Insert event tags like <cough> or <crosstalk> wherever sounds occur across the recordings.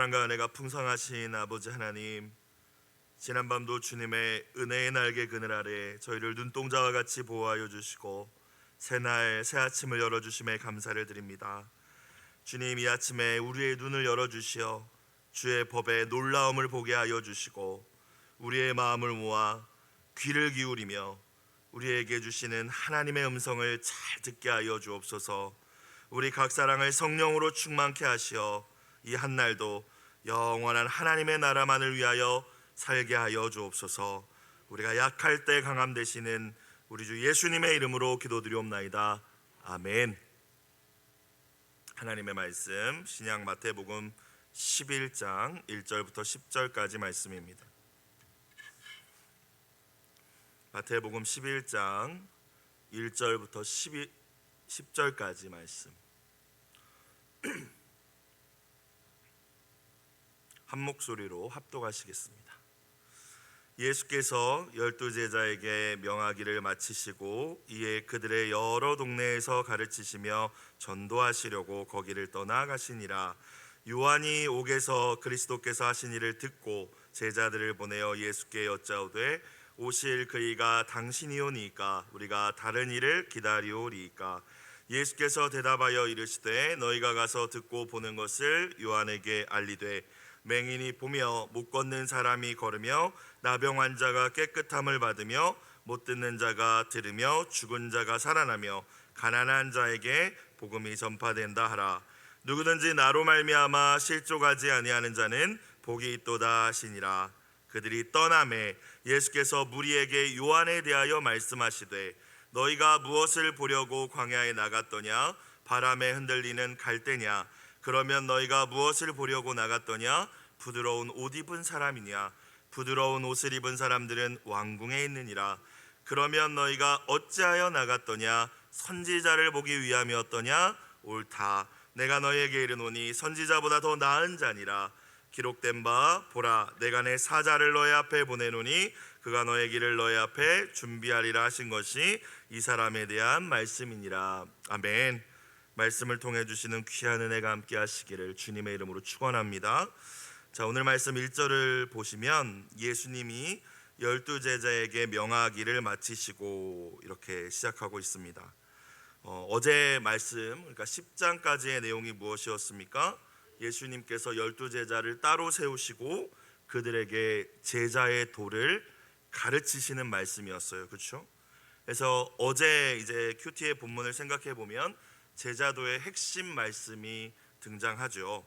사랑과 은혜가 풍성하신 아버지 하나님 지난밤도 주님의 은혜의 날개 그늘 아래 저희를 눈동자와 같이 보호하여 주시고 새날 새 아침을 열어 주심에 감사를 드립니다. 주님 이 아침에 우리의 눈을 열어 주시어 주의 법에 놀라움을 보게 하여 주시고 우리의 마음을 모아 귀를 기울이며 우리에게 주시는 하나님의 음성을 잘 듣게 하여 주옵소서. 우리 각 사랑을 성령으로 충만케 하시어 이 한날도 영원한 하나님의 나라만을 위하여 살게 하여 주옵소서. 우리가 약할 때 강함 되시는 우리 주 예수님의 이름으로 기도드리옵나이다. 아멘. 하나님의 말씀 신약 마태복음 11장 1절부터 10절까지 말씀입니다. 마태복음 11장 1절부터 12, 10절까지 말씀. <clears throat> 한 목소리로 합독하시겠습니다. 예수께서 열두 제자에게 명하기를 마치시고 이에 그들의 여러 동네에서 가르치시며 전도하시려고 거기를 떠나가시니라 요한이 옥에서 그리스도께서 하신 일을 듣고 제자들을 보내어 예수께 여짜오되 오실 그이가 당신이오니까 우리가 다른 일을 기다리오리이까 예수께서 대답하여 이르시되 너희가 가서 듣고 보는 것을 요한에게 알리되 맹인이 보며 못 걷는 사람이 걸으며 나병 환자가 깨끗함을 받으며 못 듣는 자가 들으며 죽은 자가 살아나며 가난한 자에게 복음이 전파된다 하라. 누구든지 나로 말미암아 실족하지 아니하는 자는 복이 있도다 하시니라. 그들이 떠남에 예수께서 무리에게 요한에 대하여 말씀하시되 너희가 무엇을 보려고 광야에 나갔더냐? 바람에 흔들리는 갈대냐 그러면 너희가 무엇을 보려고 나갔더냐? 부드러운 옷 입은 사람이냐? 부드러운 옷을 입은 사람들은 왕궁에 있느니라. 그러면 너희가 어찌하여 나갔더냐? 선지자를 보기 위함이었더냐? 옳다. 내가 너희에게 이르노니 선지자보다 더 나은 자니라. 기록된 바 보라 내가 내 사자를 너희 앞에 보내노니 그가 너의 길을 너희 앞에 준비하리라 하신 것이 이 사람에 대한 말씀이니라. 아멘 말씀을 통해 주시는 귀한 은혜가 함께 하시기를 주님의 이름으로 축원합니다. 자, 오늘 말씀 1절을 보시면 예수님이 열두 제자에게 명하기를 마치시고 이렇게 시작하고 있습니다. 어, 어제 말씀 그러니까 10장까지의 내용이 무엇이었습니까? 예수님께서 열두 제자를 따로 세우시고 그들에게 제자의 도를 가르치시는 말씀이었어요. 그렇죠? 그래서 어제 이제 큐티의 본문을 생각해 보면 제자도의 핵심 말씀이 등장하죠.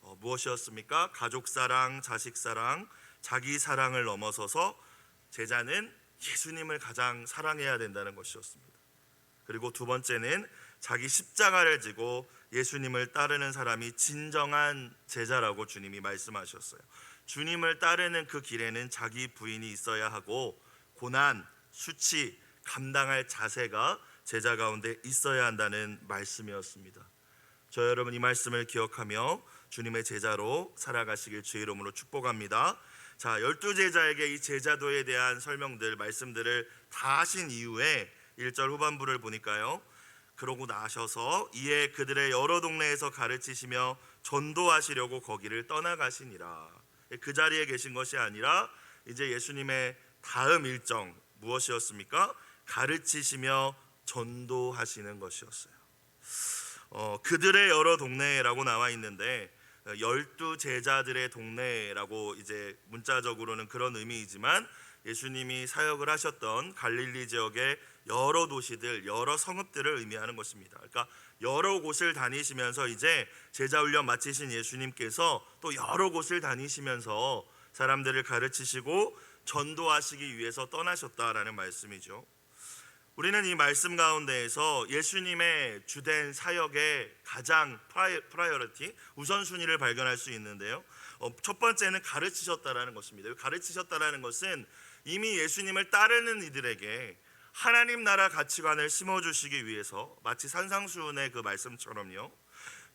어, 무엇이었습니까? 가족 사랑, 자식 사랑, 자기 사랑을 넘어서서 제자는 예수님을 가장 사랑해야 된다는 것이었습니다. 그리고 두 번째는 자기 십자가를 지고 예수님을 따르는 사람이 진정한 제자라고 주님이 말씀하셨어요. 주님을 따르는 그 길에는 자기 부인이 있어야 하고 고난, 수치, 감당할 자세가 제자 가운데 있어야 한다는 말씀이었습니다. 저 여러분 이 말씀을 기억하며 주님의 제자로 살아가시길 주의 이름으로 축복합니다. 자, 열두 제자에게 이 제자도에 대한 설명들, 말씀들을 다 하신 이후에 1절 후반부를 보니까요. 그러고 나셔서 이에 그들의 여러 동네에서 가르치시며 전도하시려고 거기를 떠나가시니라. 그 자리에 계신 것이 아니라 이제 예수님의 다음 일정 무엇이었습니까? 가르치시며 전도하시는 것이었어요. 어, 그들의 여러 동네라고 나와 있는데 열두 제자들의 동네라고 이제 문자적으로는 그런 의미이지만 예수님이 사역을 하셨던 갈릴리 지역의 여러 도시들, 여러 성읍들을 의미하는 것입니다. 그러니까 여러 곳을 다니시면서 이제 제자 훈련 마치신 예수님께서 또 여러 곳을 다니시면서 사람들을 가르치시고 전도하시기 위해서 떠나셨다라는 말씀이죠. 우리는 이 말씀 가운데에서 예수님의 주된 사역의 가장 프라이, 프라이어리티 우선순위를 발견할 수 있는데요. 어, 첫 번째는 가르치셨다라는 것입니다. 가르치셨다라는 것은 이미 예수님을 따르는 이들에게 하나님 나라 가치관을 심어주시기 위해서 마치 산상수훈의 그 말씀처럼요.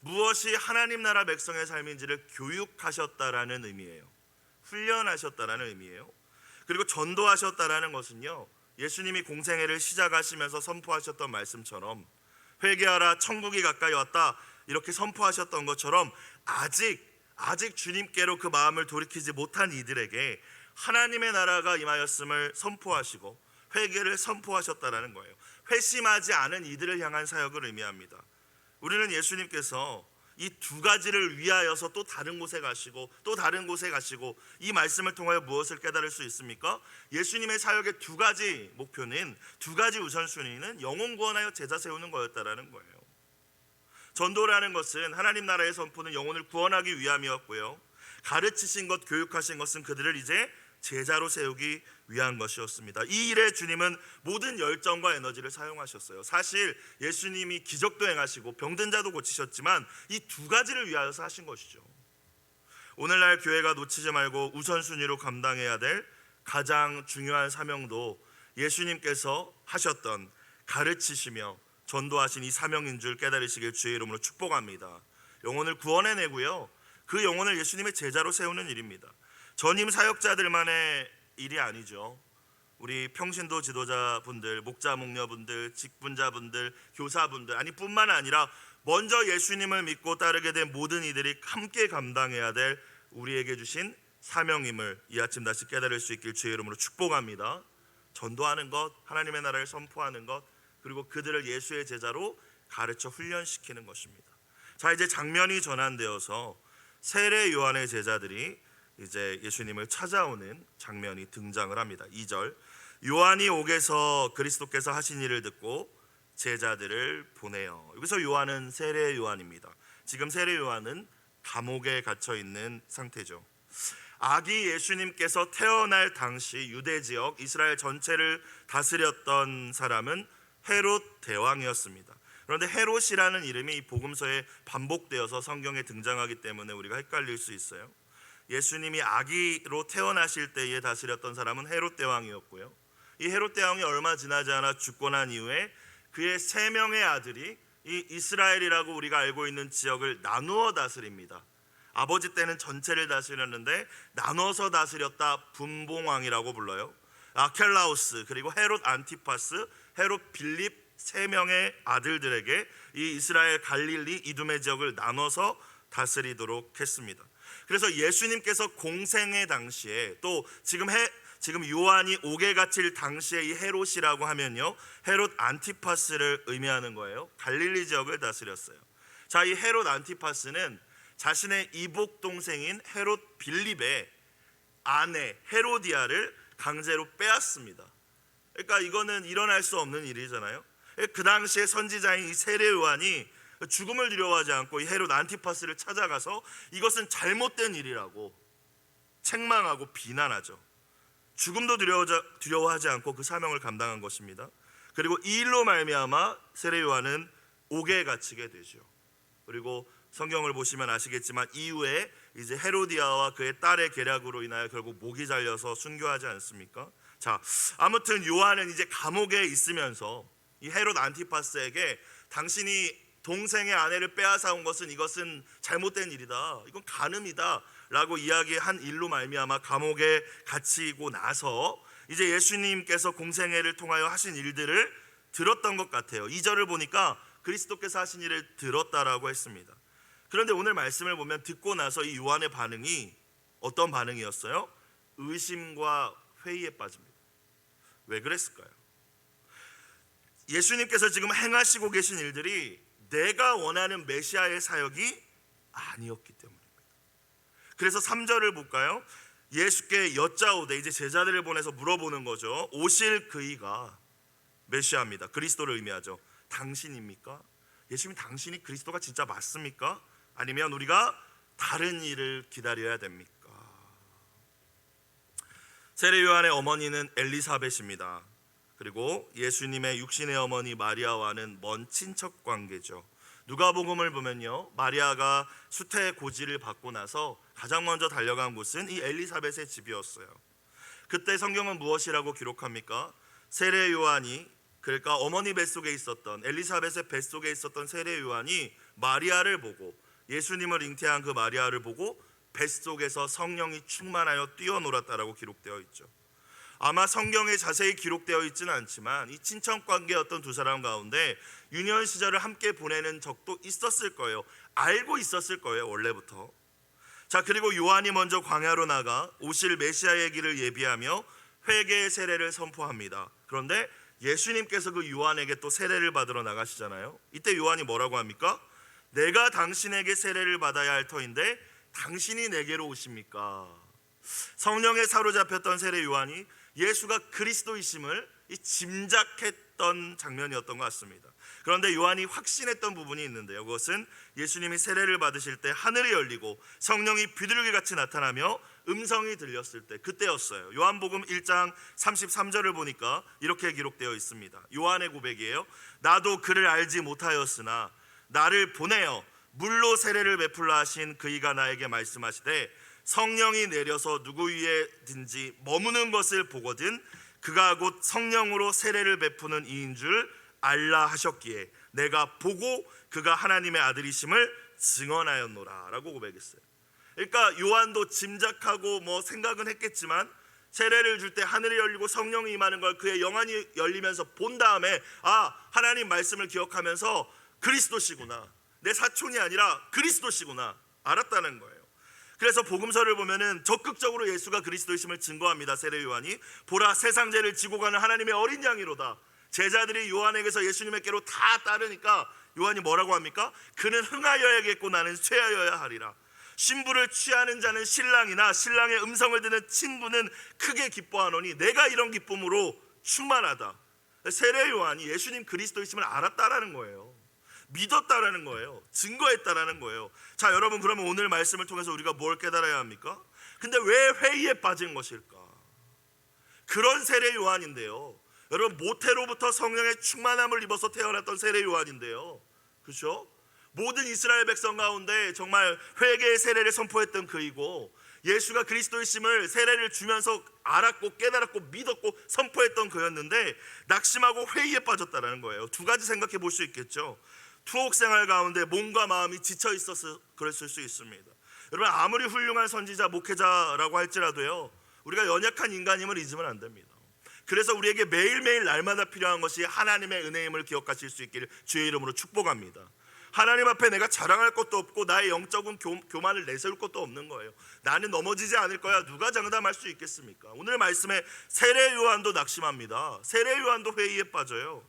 무엇이 하나님 나라 백성의 삶인지를 교육하셨다라는 의미예요. 훈련하셨다라는 의미예요. 그리고 전도하셨다라는 것은요. 예수님이 공생애를 시작하시면서 선포하셨던 말씀처럼 회개하라 천국이 가까이 왔다 이렇게 선포하셨던 것처럼 아직 아직 주님께로 그 마음을 돌이키지 못한 이들에게 하나님의 나라가 임하였음을 선포하시고 회개를 선포하셨다라는 거예요. 회심하지 않은 이들을 향한 사역을 의미합니다. 우리는 예수님께서 이 두 가지를 위하여서 또 다른 곳에 가시고 또 다른 곳에 가시고 이 말씀을 통하여 무엇을 깨달을 수 있습니까? 예수님의 사역의 두 가지 목표는 두 가지 우선순위는 영혼 구원하여 제자 세우는 거였다라는 거예요. 전도라는 것은 하나님 나라의 선포는 영혼을 구원하기 위함이었고요. 가르치신 것, 교육하신 것은 그들을 이제 제자로 세우기 위한 것이었습니다. 이 일에 주님은 모든 열정과 에너지를 사용하셨어요. 사실 예수님이 기적도 행하시고 병든 자도 고치셨지만 이 두 가지를 위하여서 하신 것이죠. 오늘날 교회가 놓치지 말고 우선순위로 감당해야 될 가장 중요한 사명도 예수님께서 하셨던 가르치시며 전도하신 이 사명인 줄 깨달으시길 주의 이름으로 축복합니다. 영혼을 구원해내고요. 그 영혼을 예수님의 제자로 세우는 일입니다. 전임 사역자들만의 일이 아니죠. 우리 평신도 지도자분들, 목자 목녀분들, 직분자분들, 교사분들 아니 뿐만 아니라 먼저 예수님을 믿고 따르게 된 모든 이들이 함께 감당해야 될 우리에게 주신 사명임을 이 아침 다시 깨달을 수 있길 주의 이름으로 축복합니다. 전도하는 것, 하나님의 나라를 선포하는 것, 그리고 그들을 예수의 제자로 가르쳐 훈련시키는 것입니다. 자, 이제 장면이 전환되어서 세례 요한의 제자들이 이제 예수님을 찾아오는 장면이 등장을 합니다. 2절. 요한이 옥에서 그리스도께서 하신 일을 듣고 제자들을 보내요. 여기서 요한은 세례 요한입니다. 지금 세례 요한은 감옥에 갇혀 있는 상태죠. 아기 예수님께서 태어날 당시 유대 지역 이스라엘 전체를 다스렸던 사람은 헤롯 대왕이었습니다. 그런데 헤롯이라는 이름이 이 복음서에 반복되어서 성경에 등장하기 때문에 우리가 헷갈릴 수 있어요. 예수님이 아기로 태어나실 때에 다스렸던 사람은 헤롯 대왕이었고요. 이 헤롯 대왕이 얼마 지나지 않아 죽고 난 이후에 그의 세 명의 아들이 이 이스라엘이라고 우리가 알고 있는 지역을 나누어 다스립니다. 아버지 때는 전체를 다스렸는데 나눠서 다스렸다 분봉왕이라고 불러요. 아켈라우스 그리고 헤롯 안티파스, 헤롯 빌립 세 명의 아들들에게 이 이스라엘 갈릴리 이두메 지역을 나눠서 다스리도록 했습니다. 그래서 예수님께서 공생의 당시에 또 지금 해 지금 요한이 옥에 갇힐 당시에 이 헤롯이라고 하면요 헤롯 안티파스를 의미하는 거예요. 갈릴리 지역을 다스렸어요. 자, 이 헤롯 안티파스는 자신의 이복 동생인 헤롯 빌립의 아내 헤로디아를 강제로 빼앗습니다. 그러니까 이거는 일어날 수 없는 일이잖아요. 그 당시에 선지자인 이 세례 요한이 죽음을 두려워하지 않고 이 헤롯 안티파스를 찾아가서 이것은 잘못된 일이라고 책망하고 비난하죠. 죽음도 두려워하지 않고 그 사명을 감당한 것입니다. 그리고 이 일로 말미암아 세례 요한은 옥에 갇히게 되죠. 그리고 성경을 보시면 아시겠지만 이후에 이제 헤로디아와 그의 딸의 계략으로 인하여 결국 목이 잘려서 순교하지 않습니까? 자, 아무튼 요한은 이제 감옥에 있으면서 이 헤롯 안티파스에게 당신이 동생의 아내를 빼앗아 온 것은 이것은 잘못된 일이다. 이건 간음이다라고 이야기한 일로 말미암아 감옥에 갇히고 나서 이제 예수님께서 공생애를 통하여 하신 일들을 들었던 것 같아요. 2절을 보니까 그리스도께서 하신 일을 들었다라고 했습니다. 그런데 오늘 말씀을 보면 듣고 나서 이 요한의 반응이 어떤 반응이었어요? 의심과 회의에 빠집니다. 왜 그랬을까요? 예수님께서 지금 행하시고 계신 일들이 내가 원하는 메시아의 사역이 아니었기 때문입니다. 그래서 3절을 볼까요? 예수께 여짜오되 이제 제자들을 보내서 물어보는 거죠. 오실 그이가 메시아입니다. 그리스도를 의미하죠. 당신입니까? 예수님 당신이 그리스도가 진짜 맞습니까? 아니면 우리가 다른 일을 기다려야 됩니까? 세례 요한의 어머니는 엘리사벳입니다. 그리고 예수님의 육신의 어머니 마리아와는 먼 친척 관계죠. 누가복음을 보면요. 마리아가 수태 고지를 받고 나서 가장 먼저 달려간 곳은 이 엘리사벳의 집이었어요. 그때 성경은 무엇이라고 기록합니까? 세례 요한이 그러니까 어머니 뱃속에 있었던 엘리사벳의 뱃속에 있었던 세례 요한이 마리아를 보고 예수님을 잉태한 그 마리아를 보고 뱃속에서 성령이 충만하여 뛰어놀았다라고 기록되어 있죠. 아마 성경에 자세히 기록되어 있지는 않지만 이 친척 관계였던 두 사람 가운데 유년 시절을 함께 보내는 적도 있었을 거예요. 알고 있었을 거예요, 원래부터. 자 그리고 요한이 먼저 광야로 나가 오실 메시아의 길을 예비하며 회개의 세례를 선포합니다. 그런데 예수님께서 그 요한에게 또 세례를 받으러 나가시잖아요. 이때 요한이 뭐라고 합니까? 내가 당신에게 세례를 받아야 할 터인데 당신이 내게로 오십니까? 성령에 사로잡혔던 세례 요한이 예수가 그리스도이심을 이 짐작했던 장면이었던 것 같습니다. 그런데 요한이 확신했던 부분이 있는데요. 그것은 예수님이 세례를 받으실 때 하늘이 열리고 성령이 비둘기 같이 나타나며 음성이 들렸을 때 그때였어요. 요한복음 1장 33절을 보니까 이렇게 기록되어 있습니다. 요한의 고백이에요. 나도 그를 알지 못하였으나 나를 보내어 물로 세례를 베풀라 하신 그이가 나에게 말씀하시되 성령이 내려서 누구 위에든지 머무는 것을 보거든 그가 곧 성령으로 세례를 베푸는 이인 줄 알라 하셨기에 내가 보고 그가 하나님의 아들이심을 증언하였노라라고 고백했어요. 그러니까 요한도 짐작하고 뭐 생각은 했겠지만 세례를 줄 때 하늘이 열리고 성령이 임하는 걸 그의 영안이 열리면서 본 다음에 아 하나님 말씀을 기억하면서 그리스도시구나 내 사촌이 아니라 그리스도시구나 알았다는 거예요. 그래서 복음서를 보면은 적극적으로 예수가 그리스도이심을 증거합니다. 세례 요한이 보라 세상 죄를 지고 가는 하나님의 어린 양이로다. 제자들이 요한에게서 예수님에게로 다 따르니까 요한이 뭐라고 합니까? 그는 흥하여야겠고 나는 쇠하여야 하리라. 신부를 취하는 자는 신랑이나 신랑의 음성을 듣는 친구는 크게 기뻐하노니 내가 이런 기쁨으로 충만하다. 세례 요한이 예수님 그리스도이심을 알았다라는 거예요. 믿었다라는 거예요. 증거했다라는 거예요. 자, 여러분 그러면 오늘 말씀을 통해서 우리가 뭘 깨달아야 합니까? 근데 왜 회의에 빠진 것일까? 그런 세례 요한인데요. 여러분 모태로부터 성령의 충만함을 입어서 태어났던 세례 요한인데요. 그렇죠? 모든 이스라엘 백성 가운데 정말 회개의 세례를 선포했던 그이고 예수가 그리스도이심을 세례를 주면서 알았고 깨달았고 믿었고 선포했던 그였는데 낙심하고 회의에 빠졌다라는 거예요. 두 가지 생각해 볼 수 있겠죠. 투옥 생활 가운데 몸과 마음이 지쳐 있어서 그랬을 수 있습니다. 여러분 아무리 훌륭한 선지자 목회자라고 할지라도요. 우리가 연약한 인간임을 잊으면 안 됩니다. 그래서 우리에게 매일매일 날마다 필요한 것이 하나님의 은혜임을 기억하실 수 있기를 주의 이름으로 축복합니다. 하나님 앞에 내가 자랑할 것도 없고 나의 영적인 교, 교만을 내세울 것도 없는 거예요. 나는 넘어지지 않을 거야. 누가 장담할 수 있겠습니까? 오늘 말씀에 세례 요한도 낙심합니다. 세례 요한도 회의에 빠져요.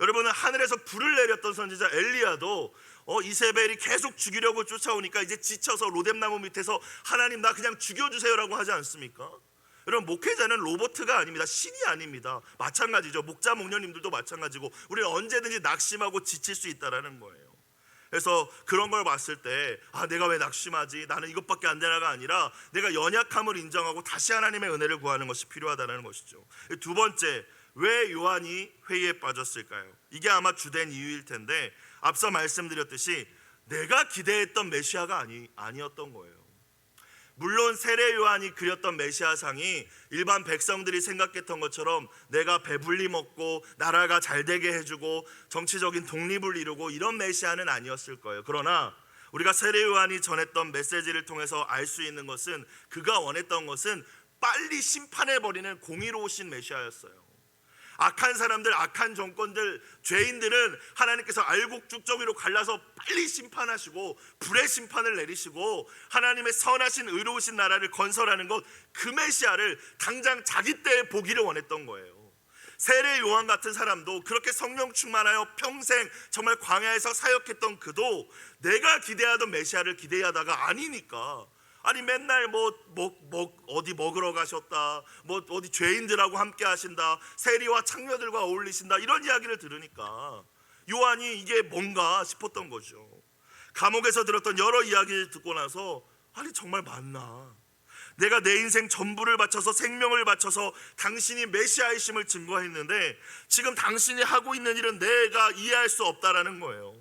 여러분은 하늘에서 불을 내렸던 선지자 엘리야도 어, 이세벨이 계속 죽이려고 쫓아오니까 이제 지쳐서 로뎀나무 밑에서 하나님 나 그냥 죽여주세요라고 하지 않습니까? 여러분 목회자는 로보트가 아닙니다. 신이 아닙니다. 마찬가지죠. 목자 목녀님들도 마찬가지고 우리는 언제든지 낙심하고 지칠 수 있다라는 거예요. 그래서 그런 걸 봤을 때, 아, 내가 왜 낙심하지? 나는 이것밖에 안 되나가 아니라 내가 연약함을 인정하고 다시 하나님의 은혜를 구하는 것이 필요하다는 것이죠. 두 번째, 왜 요한이 회의에 빠졌을까요? 이게 아마 주된 이유일 텐데, 앞서 말씀드렸듯이 내가 기대했던 메시아가 아니, 아니었던 거예요. 물론 세례 요한이 그렸던 메시아상이 일반 백성들이 생각했던 것처럼 내가 배불리 먹고 나라가 잘 되게 해주고 정치적인 독립을 이루고 이런 메시아는 아니었을 거예요. 그러나 우리가 세례 요한이 전했던 메시지를 통해서 알 수 있는 것은 그가 원했던 것은 빨리 심판해 버리는 공의로우신 메시아였어요. 악한 사람들, 악한 정권들, 죄인들은 하나님께서 알곡죽적이로 갈라서 빨리 심판하시고 불의 심판을 내리시고 하나님의 선하신 의로우신 나라를 건설하는 것 그 메시아를 당장 자기 때에 보기를 원했던 거예요. 세례 요한 같은 사람도 그렇게 성령 충만하여 평생 정말 광야에서 사역했던 그도 내가 기대하던 메시아를 기대하다가 아니니까 아니 맨날 뭐, 뭐, 뭐 어디 먹으러 가셨다. 뭐 어디 죄인들하고 함께 하신다. 세리와 창녀들과 어울리신다. 이런 이야기를 들으니까 요한이 이게 뭔가 싶었던 거죠. 감옥에서 들었던 여러 이야기를 듣고 나서 아니 정말 맞나? 내가 내 인생 전부를 바쳐서 생명을 바쳐서 당신이 메시아이심을 증거했는데 지금 당신이 하고 있는 일은 내가 이해할 수 없다라는 거예요.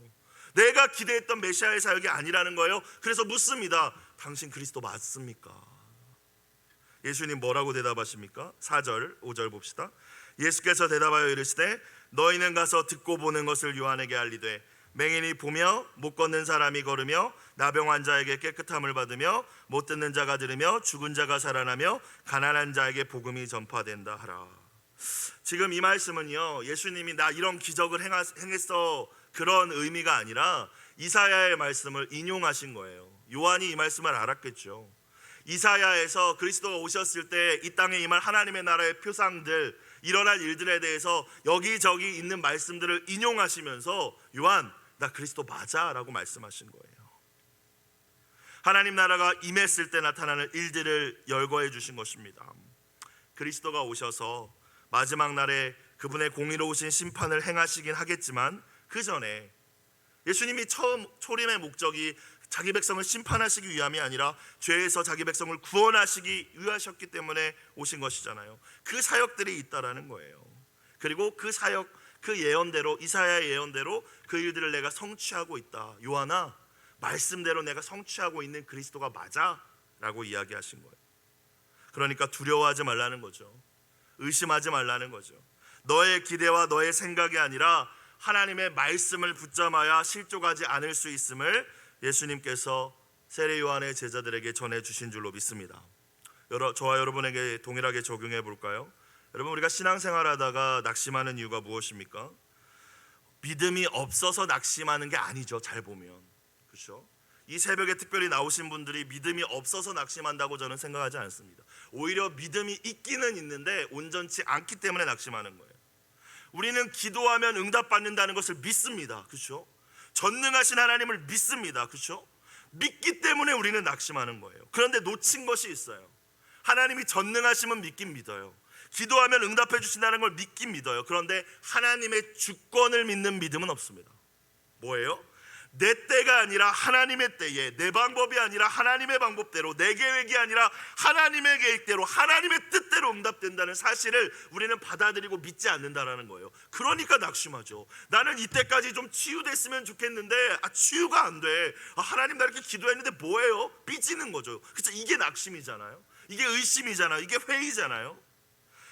내가 기대했던 메시아의 사역이 아니라는 거예요. 그래서 묻습니다 당신 그리스도 맞습니까? 예수님 뭐라고 대답하십니까? 4절, 5절 봅시다. 예수께서 대답하여 이르시되 너희는 가서 듣고 보는 것을 요한에게 알리되 맹인이 보며 못 걷는 사람이 걸으며 나병 환자에게 깨끗함을 받으며 못 듣는 자가 들으며 죽은 자가 살아나며 가난한 자에게 복음이 전파된다 하라. 지금 이 말씀은요. 예수님이 나 이런 기적을 행했어 그런 의미가 아니라 이사야의 말씀을 인용하신 거예요. 요한이 이 말씀을 알았겠죠. 이사야에서 그리스도가 오셨을 때 이 땅에 임할 하나님의 나라의 표상들 일어날 일들에 대해서 여기저기 있는 말씀들을 인용하시면서 요한 나 그리스도 맞아라고 말씀하신 거예요. 하나님 나라가 임했을 때 나타나는 일들을 열거해 주신 것입니다. 그리스도가 오셔서 마지막 날에 그분의 공의로우신 심판을 행하시긴 하겠지만 그 전에 예수님이 처음 초림의 목적이 자기 백성을 심판하시기 위함이 아니라 죄에서 자기 백성을 구원하시기 위하셨기 때문에 오신 것이잖아요. 그 사역들이 있다라는 거예요. 그리고 그 사역 그 예언대로 이사야의 예언대로 그 일들을 내가 성취하고 있다. 요한아 말씀대로 내가 성취하고 있는 그리스도가 맞아라고 이야기하신 거예요. 그러니까 두려워하지 말라는 거죠. 의심하지 말라는 거죠. 너의 기대와 너의 생각이 아니라 하나님의 말씀을 붙잡아야 실족하지 않을 수 있음을 예수님께서 세례 요한의 제자들에게 전해 주신 줄로 믿습니다. 여러 저와 여러분에게 동일하게 적용해 볼까요? 여러분 우리가 신앙생활하다가 낙심하는 이유가 무엇입니까? 믿음이 없어서 낙심하는 게 아니죠. 잘 보면 그렇죠? 이 새벽에 특별히 나오신 분들이 믿음이 없어서 낙심한다고 저는 생각하지 않습니다. 오히려 믿음이 있기는 있는데 온전치 않기 때문에 낙심하는 거예요. 우리는 기도하면 응답받는다는 것을 믿습니다. 그렇죠? 전능하신 하나님을 믿습니다. 그렇죠? 믿기 때문에 우리는 낙심하는 거예요. 그런데 놓친 것이 있어요. 하나님이 전능하심은 믿긴 믿어요. 기도하면 응답해 주신다는 걸 믿긴 믿어요. 그런데 하나님의 주권을 믿는 믿음은 없습니다. 뭐예요? 내 때가 아니라 하나님의 때에 내 방법이 아니라 하나님의 방법대로 내 계획이 아니라 하나님의 계획대로 하나님의 뜻대로 응답된다는 사실을 우리는 받아들이고 믿지 않는다라는 거예요. 그러니까 낙심하죠. 나는 이때까지 좀 치유됐으면 좋겠는데 아 치유가 안 돼. 아, 하나님 나 이렇게 기도했는데 뭐예요? 삐지는 거죠. 그렇죠? 이게 낙심이잖아요. 이게 의심이잖아요. 이게 회의잖아요.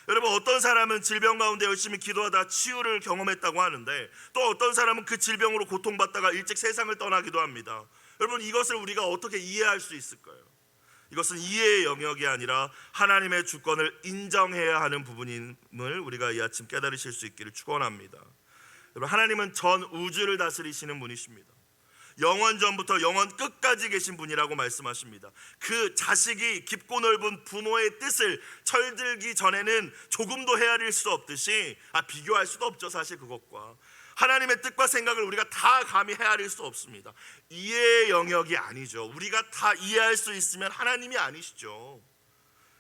여러분 어떤 사람은 질병 가운데 열심히 기도하다 치유를 경험했다고 하는데 또 어떤 사람은 그 질병으로 고통받다가 일찍 세상을 떠나기도 합니다. 여러분 이것을 우리가 어떻게 이해할 수 있을까요? 이것은 이해의 영역이 아니라 하나님의 주권을 인정해야 하는 부분임을 우리가 이 아침 깨달으실 수 있기를 축원합니다. 여러분 하나님은 전 우주를 다스리시는 분이십니다. 영원 전부터 영원 끝까지 계신 분이라고 말씀하십니다. 그 자식이 깊고 넓은 부모의 뜻을 철들기 전에는 조금도 헤아릴 수 없듯이 아 비교할 수도 없죠 사실 그것과 하나님의 뜻과 생각을 우리가 다 감히 헤아릴 수 없습니다. 이해의 영역이 아니죠. 우리가 다 이해할 수 있으면 하나님이 아니시죠.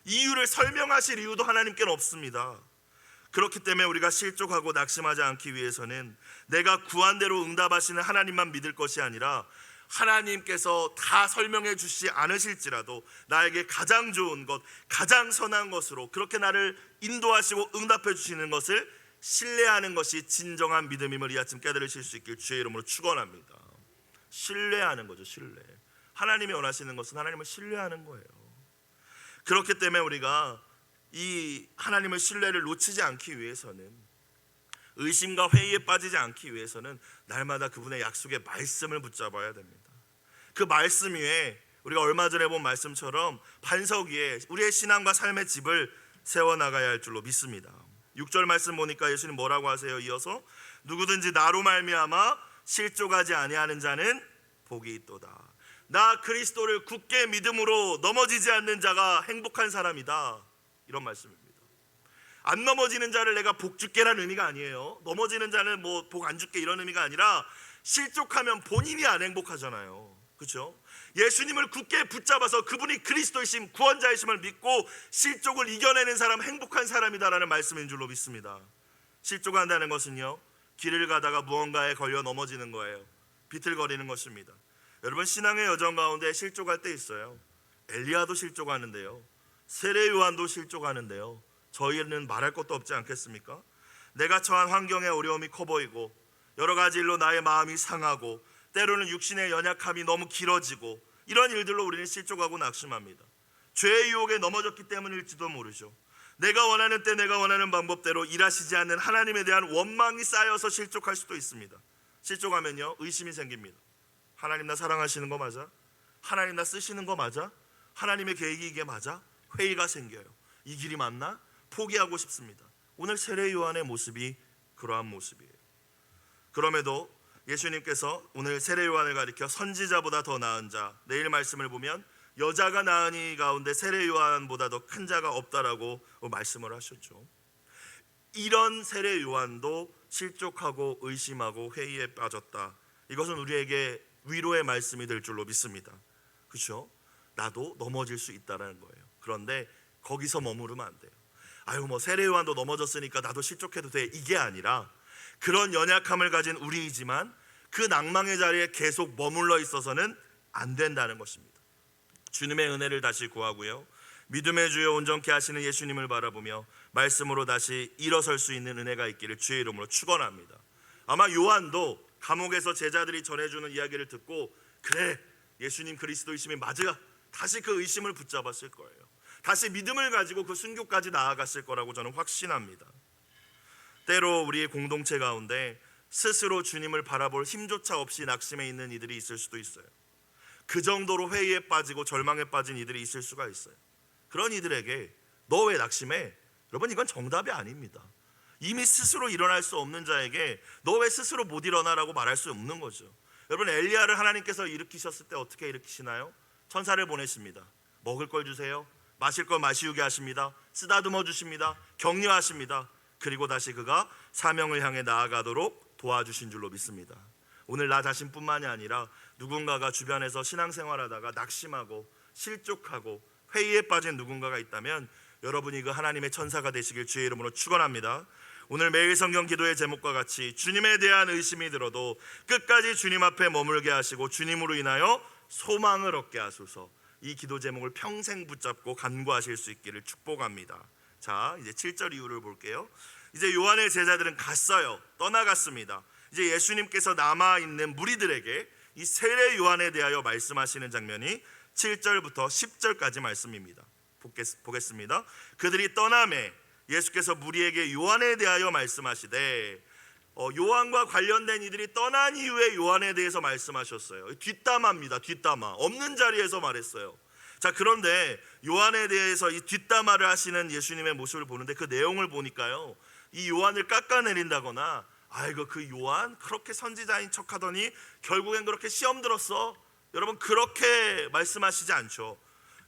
이유를 설명하실 이유도 하나님께는 없습니다. 그렇기 때문에 우리가 실족하고 낙심하지 않기 위해서는 내가 구한 대로 응답하시는 하나님만 믿을 것이 아니라 하나님께서 다 설명해 주시지 않으실지라도 나에게 가장 좋은 것, 가장 선한 것으로 그렇게 나를 인도하시고 응답해 주시는 것을 신뢰하는 것이 진정한 믿음임을 이 아침 깨달으실 수 있길 주의 이름으로 축원합니다. 신뢰하는 거죠, 신뢰. 하나님이 원하시는 것은 하나님을 신뢰하는 거예요. 그렇기 때문에 우리가 이 하나님의 신뢰를 놓치지 않기 위해서는 의심과 회의에 빠지지 않기 위해서는 날마다 그분의 약속의 말씀을 붙잡아야 됩니다. 그 말씀 위에 우리가 얼마 전에 본 말씀처럼 반석 위에 우리의 신앙과 삶의 집을 세워 나가야 할 줄로 믿습니다. 6절 말씀 보니까 예수님 뭐라고 하세요? 이어서 누구든지 나로 말미암아 실족하지 아니하는 자는 복이 있도다. 나 그리스도를 굳게 믿음으로 넘어지지 않는 자가 행복한 사람이다. 이런 말씀입니다. 안 넘어지는 자를 내가 복 줄게라는 의미가 아니에요. 넘어지는 자는 뭐 복 안 줄게 이런 의미가 아니라 실족하면 본인이 안 행복하잖아요. 그렇죠? 예수님을 굳게 붙잡아서 그분이 그리스도이심 구원자이심을 믿고 실족을 이겨내는 사람 행복한 사람이다라는 말씀인 줄로 믿습니다. 실족한다는 것은요. 길을 가다가 무언가에 걸려 넘어지는 거예요. 비틀거리는 것입니다. 여러분 신앙의 여정 가운데 실족할 때 있어요. 엘리야도 실족하는데요. 세례 요한도 실족하는데요. 저희는 말할 것도 없지 않겠습니까? 내가 처한 환경의 어려움이 커 보이고 여러 가지 일로 나의 마음이 상하고 때로는 육신의 연약함이 너무 길어지고 이런 일들로 우리는 실족하고 낙심합니다. 죄의 유혹에 넘어졌기 때문일지도 모르죠. 내가 원하는 때 내가 원하는 방법대로 일하시지 않는 하나님에 대한 원망이 쌓여서 실족할 수도 있습니다. 실족하면요 의심이 생깁니다. 하나님 나 사랑하시는 거 맞아? 하나님 나 쓰시는 거 맞아? 하나님의 계획이 이게 맞아? 회의가 생겨요. 이 길이 맞나? 포기하고 싶습니다. 오늘 세례 요한의 모습이 그러한 모습이에요. 그럼에도 예수님께서 오늘 세례 요한을 가리켜 선지자보다 더 나은 자 내일 말씀을 보면 여자가 이 가운데 세례 요한보다 더 큰 자가 없다라고 말씀을 하셨죠. 이런 세례 요한도 실족하고 의심하고 회의에 빠졌다. 이것은 우리에게 위로의 말씀이 될 줄로 믿습니다. 그렇죠? 나도 넘어질 수 있다라는 거예요. 그런데 거기서 머무르면 안 돼요. 아유 뭐 세례 요한도 넘어졌으니까 나도 실족해도 돼. 이게 아니라 그런 연약함을 가진 우리이지만 그 낭망의 자리에 계속 머물러 있어서는 안 된다는 것입니다. 주님의 은혜를 다시 구하고요. 믿음의 주여 온전케 하시는 예수님을 바라보며 말씀으로 다시 일어설 수 있는 은혜가 있기를 주의 이름으로 축원합니다. 아마 요한도 감옥에서 제자들이 전해주는 이야기를 듣고 그래 예수님 그리스도이심이 맞아 다시 그 의심을 붙잡았을 거예요. 다시 믿음을 가지고 그 순교까지 나아갔을 거라고 저는 확신합니다. 때로 우리의 공동체 가운데 스스로 주님을 바라볼 힘조차 없이 낙심해 있는 이들이 있을 수도 있어요. 그 정도로 회의에 빠지고 절망에 빠진 이들이 있을 수가 있어요. 그런 이들에게 너 왜 낙심해? 여러분 이건 정답이 아닙니다. 이미 스스로 일어날 수 없는 자에게 너 왜 스스로 못 일어나라고 말할 수 없는 거죠. 여러분 엘리야를 하나님께서 일으키셨을 때 어떻게 일으키시나요? 천사를 보내십니다. 먹을 걸 주세요. 마실 걸 마시우게 하십니다. 쓰다듬어 주십니다. 격려하십니다. 그리고 다시 그가 사명을 향해 나아가도록 도와주신 줄로 믿습니다. 오늘 나 자신뿐만이 아니라 누군가가 주변에서 신앙생활하다가 낙심하고 실족하고 회의에 빠진 누군가가 있다면 여러분이 그 하나님의 천사가 되시길 주의 이름으로 축원합니다. 오늘 매일 성경 기도의 제목과 같이 주님에 대한 의심이 들어도 끝까지 주님 앞에 머물게 하시고 주님으로 인하여 소망을 얻게 하소서. 이 기도 제목을 평생 붙잡고 간구하실 수 있기를 축복합니다. 자, 이제 7절 이후를 볼게요. 이제 요한의 제자들은 갔어요. 떠나갔습니다. 이제 예수님께서 남아 있는 무리들에게 이 세례 요한에 대하여 말씀하시는 장면이 7절부터 10절까지 말씀입니다. 보겠- 보겠습니다. 그들이 떠남에 예수께서 무리에게 요한에 대하여 말씀하시되 어, 요한과 관련된 이들이 떠난 이후에 요한에 대해서 말씀하셨어요. 뒷담화입니다. 뒷담화. 없는 자리에서 말했어요. 자, 그런데 요한에 대해서 이 뒷담화를 하시는 예수님의 모습을 보는데 그 내용을 보니까요. 이 요한을 깎아내린다거나 아이고 그 요한 그렇게 선지자인 척하더니 결국엔 그렇게 시험 들었어. 여러분 그렇게 말씀하시지 않죠.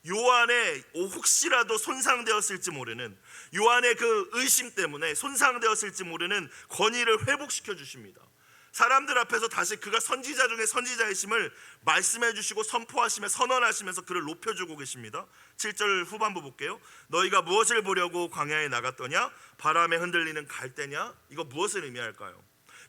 요한의 혹시라도 손상되었을지 모르는 요한의 그 의심 때문에 손상되었을지 모르는 권위를 회복시켜 주십니다. 사람들 앞에서 다시 그가 선지자 중에 선지자이심을 말씀해 주시고 선포하시며 선언하시면서 그를 높여 주고 계십니다. 7절 후반부 볼게요. 너희가 무엇을 보려고 광야에 나갔더냐? 바람에 흔들리는 갈대냐? 이거 무엇을 의미할까요?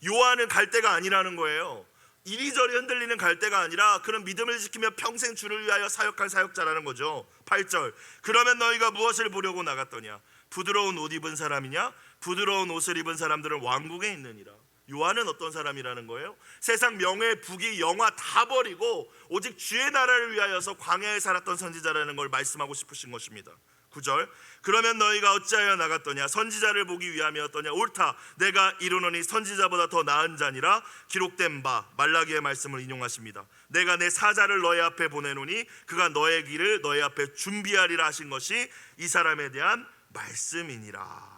요한은 갈대가 아니라는 거예요. 이리저리 흔들리는 갈대가 아니라 그런 믿음을 지키며 평생 주를 위하여 사역한 사역자라는 거죠. 8절. 그러면 너희가 무엇을 보려고 나갔더냐? 부드러운 옷 입은 사람이냐? 부드러운 옷을 입은 사람들은 왕국에 있느니라. 요한은 어떤 사람이라는 거예요? 세상 명예, 부귀, 영화 다 버리고 오직 주의 나라를 위하여서 광야에 살았던 선지자라는 걸 말씀하고 싶으신 것입니다. 9절 그러면 너희가 어찌하여 나갔더냐? 선지자를 보기 위함이었더냐? 옳다. 내가 이르노니 선지자보다 더 나은 자니라. 기록된 바 말라기의 말씀을 인용하십니다. 내가 내 사자를 너희 앞에 보내노니 그가 너의 길을 너희 앞에 준비하리라 하신 것이 이 사람에 대한 말씀이니라.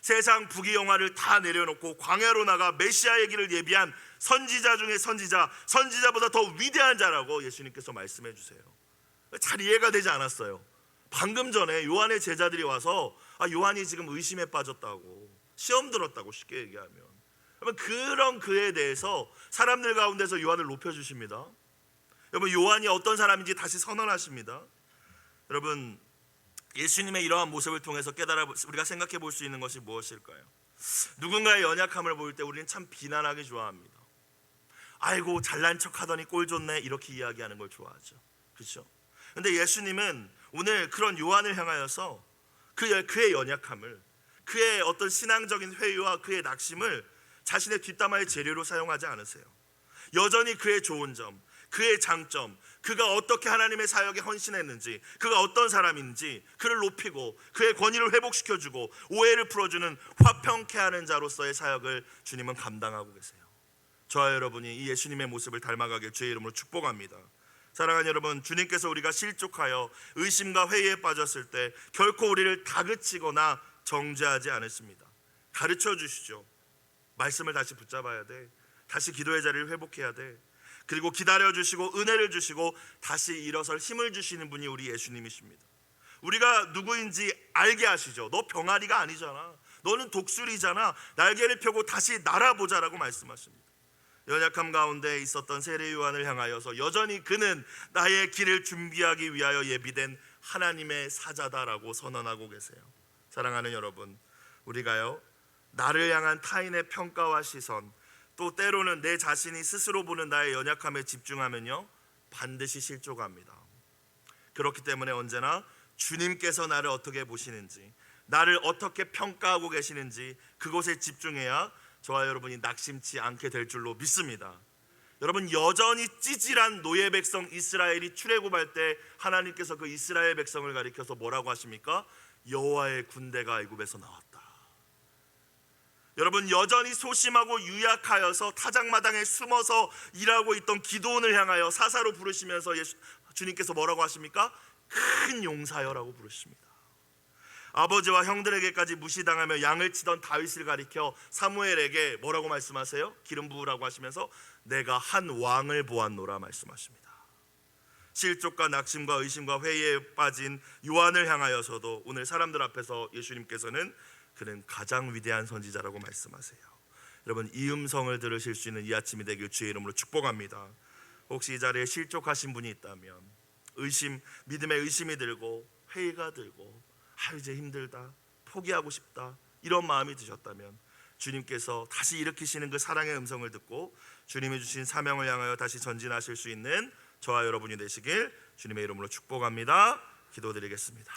세상 부귀영화를 다 내려놓고 광야로 나가 메시아의 길을 예비한 선지자 중에 선지자 선지자보다 더 위대한 자라고 예수님께서 말씀해 주세요. 잘 이해가 되지 않았어요 방금 전에 요한의 제자들이 와서 아 요한이 지금 의심에 빠졌다고 시험 들었다고 쉽게 얘기하면 여러분 그런 그에 대해서 사람들 가운데서 요한을 높여 주십니다. 여러분 요한이 어떤 사람인지 다시 선언하십니다. 여러분 예수님의 이러한 모습을 통해서 깨달아 우리가 생각해 볼 수 있는 것이 무엇일까요? 누군가의 연약함을 볼때 우리는 참 비난하기 좋아합니다. 아이고 잘난 척하더니 꼴 좋네 이렇게 이야기하는 걸 좋아하죠. 그렇죠? 근데 예수님은 오늘 그런 요한을 향하여서 그의, 연약함을 그의 어떤 신앙적인 회의와 그의 낙심을 자신의 뒷담화의 재료로 사용하지 않으세요. 여전히 그의 좋은 점, 그의 장점, 그가 어떻게 하나님의 사역에 헌신했는지, 그가 어떤 사람인지 그를 높이고 그의 권위를 회복시켜주고 오해를 풀어주는 화평케 하는 자로서의 사역을 주님은 감당하고 계세요. 저와 여러분이 이 예수님의 모습을 닮아가길 주의 이름으로 축복합니다. 사랑하는 여러분, 주님께서 우리가 실족하여 의심과 회의에 빠졌을 때 결코 우리를 다그치거나 정죄하지 않으십니다. 가르쳐 주시죠. 말씀을 다시 붙잡아야 돼. 다시 기도의 자리를 회복해야 돼. 그리고 기다려 주시고 은혜를 주시고 다시 일어설 힘을 주시는 분이 우리 예수님이십니다. 우리가 누구인지 알게 하시죠. 너 병아리가 아니잖아. 너는 독수리잖아. 날개를 펴고 다시 날아보자라고 말씀하십니다. 연약함 가운데 있었던 세례 요한을 향하여서 여전히 그는 나의 길을 준비하기 위하여 예비된 하나님의 사자다라고 선언하고 계세요. 사랑하는 여러분, 우리가요 나를 향한 타인의 평가와 시선, 또 때로는 내 자신이 스스로 보는 나의 연약함에 집중하면요 반드시 실족합니다. 그렇기 때문에 언제나 주님께서 나를 어떻게 보시는지, 나를 어떻게 평가하고 계시는지 그곳에 집중해야 저와 여러분이 낙심치 않게 될 줄로 믿습니다. 여러분 여전히 찌질한 노예 백성 이스라엘이 출애굽할 때 하나님께서 그 이스라엘 백성을 가리켜서 뭐라고 하십니까? 여호와의 군대가 애굽에서 나왔다. 여러분 여전히 소심하고 유약하여서 타작마당에 숨어서 일하고 있던 기도원을 향하여 사사로 부르시면서 예수, 주님께서 뭐라고 하십니까? 큰 용사여라고 부르십니다. 아버지와 형들에게까지 무시당하며 양을 치던 다윗을 가리켜 사무엘에게 뭐라고 말씀하세요? 기름 부으라고 하시면서 내가 한 왕을 보았노라 말씀하십니다. 실족과 낙심과 의심과 회의에 빠진 요한을 향하여서도 오늘 사람들 앞에서 예수님께서는 그는 가장 위대한 선지자라고 말씀하세요. 여러분 이 음성을 들으실 수 있는 이 아침이 되길 주의 이름으로 축복합니다. 혹시 이 자리에 실족하신 분이 있다면 의심, 믿음의 의심이 들고 회의가 들고 아 이제 힘들다, 포기하고 싶다 이런 마음이 드셨다면 주님께서 다시 일으키시는 그 사랑의 음성을 듣고 주님이 주신 사명을 향하여 다시 전진하실 수 있는 저와 여러분이 되시길 주님의 이름으로 축복합니다. 기도드리겠습니다.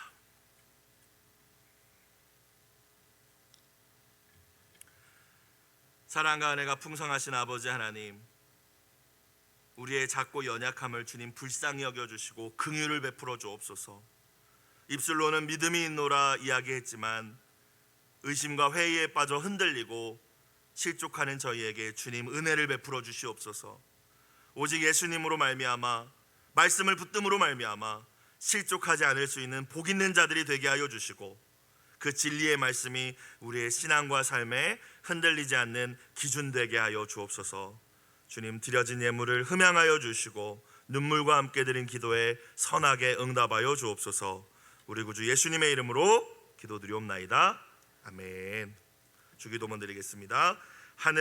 사랑과 은혜가 풍성하신 아버지 하나님 우리의 작고 연약함을 주님 불쌍히 여겨 주시고 긍휼을 베풀어 주옵소서. 입술로는 믿음이 있노라 이야기했지만 의심과 회의에 빠져 흔들리고 실족하는 저희에게 주님 은혜를 베풀어 주시옵소서. 오직 예수님으로 말미암아 말씀을 붙듦으로 말미암아 실족하지 않을 수 있는 복 있는 자들이 되게 하여 주시고 그 진리의 말씀이 우리의 신앙과 삶에 흔들리지 않는 기준 되게 하여 주옵소서. 주님 드려진 예물을 흠양하여 주시고 눈물과 함께 드린 기도에 선하게 응답하여 주옵소서. 우리 구주 예수님의 이름으로 기도드리옵나이다. 아멘. 주기도문 드리겠습니다. 하늘